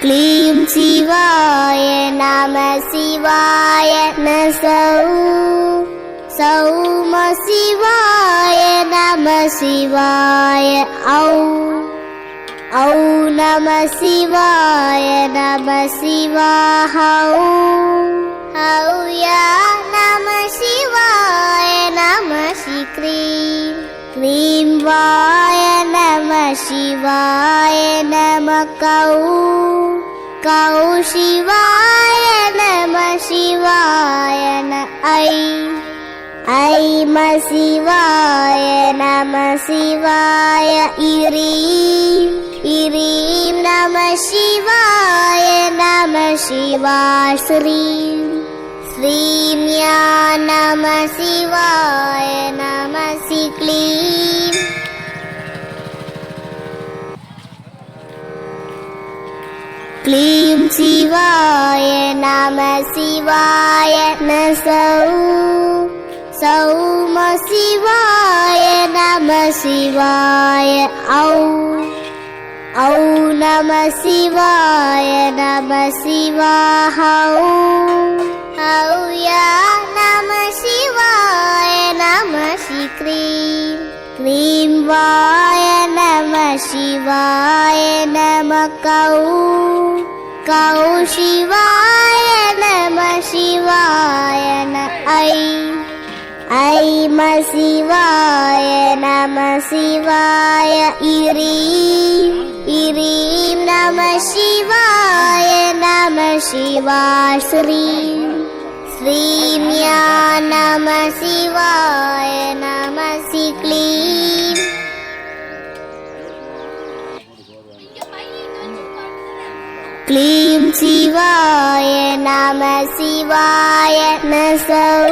क्लीं शिवाय नमः शिवाय न सौ। सौम शिवाय नमः शिवाय औ। औ नमः शिवाय नमः शिवाहौ हौ या नमः शिवाय नमः शि क्लीं नमः शिवाय नमः कौ कौ शिवाय नमः शिवाय न ऐ ऐम शिवाय नमः शिवाय इरीं इरीं नमः शिवाय नमः शिवा श्रीं श्रीं या नमः शिवाय नमः शि क्लीं क्लीं शिवाय नमः शिवाय न सौ सौम शिवाय नमः शिवाय औ औ नमः शिवाय नमः शिवाहौ हौ या नमः शिवाय नमः शि क्लीं क्लीं वाय नमः शिवाय नमः कौ कौ शिवाय नमः शिवाय न ऐ ऐम शिवाय नमः शिवाय इरीं इरीं नमः शिवाय नमः शिवा श्रीं श्रीं या नमः शिवाय க்ளீம் சிவாய நம சிவாய ந சௌ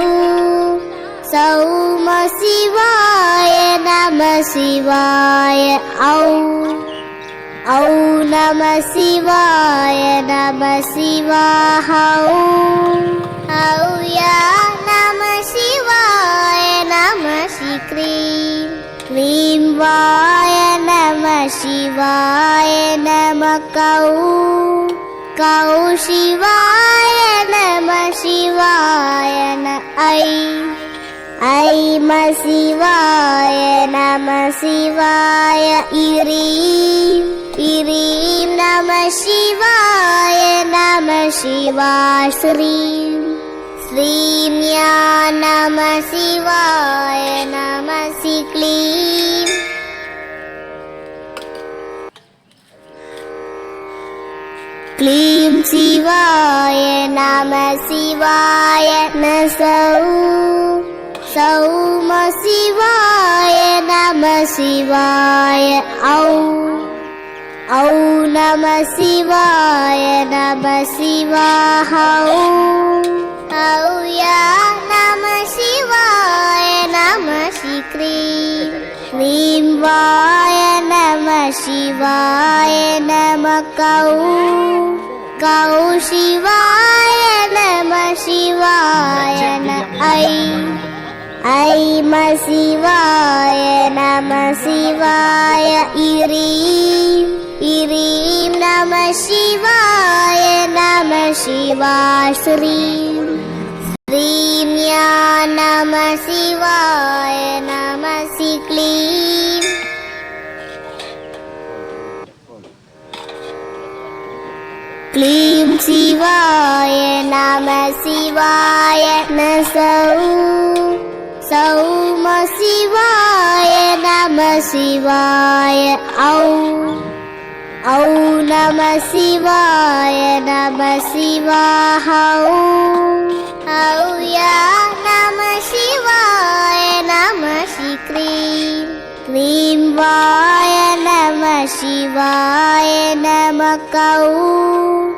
சௌம சிவாய நம சிவாய ஔ. ஔ நம சிவாய நம சிவாஹௌ ஔ. யா நம சிவாய நம ஸ்ரீ க்ரீம் வா शिवाय नमः कौ कौ शिवाय नमः शिवाय न ऐ ऐम शिवाय नमः शिवाय इरीं इरीं नमः शिवाय नमः शिवा श्रीं श्रीं या नमः शिवाय नमः शि क्लीं க்ளீம் சிவாய நம சிவாய ந சௌ. சௌம சிவாய நம சிவாய ஔ. ஔ நம சிவாய நம சிவாஹௌ ஔ. யா நம சிவாய நம ஸ்ரீ க்ரீம் க்ரீம் शिवाय नमः कौ कौ शिवाय नमः शिवाय न ऐ ऐम शिवाय नमः शिवाय इरीं इरीं नमः शिवाय नमः शिवा श्रीं க்ளீம் சிவாய நம சிவாய ந சௌ சௌம சிவாய நம சிவாய ஔ ஔ நம சிவாய நம சிவாஹௌ ஔ யா நம சிவாய நம ஸ்ரீ க்ரீம் க்ரீம் வா शिवाय नमः कौ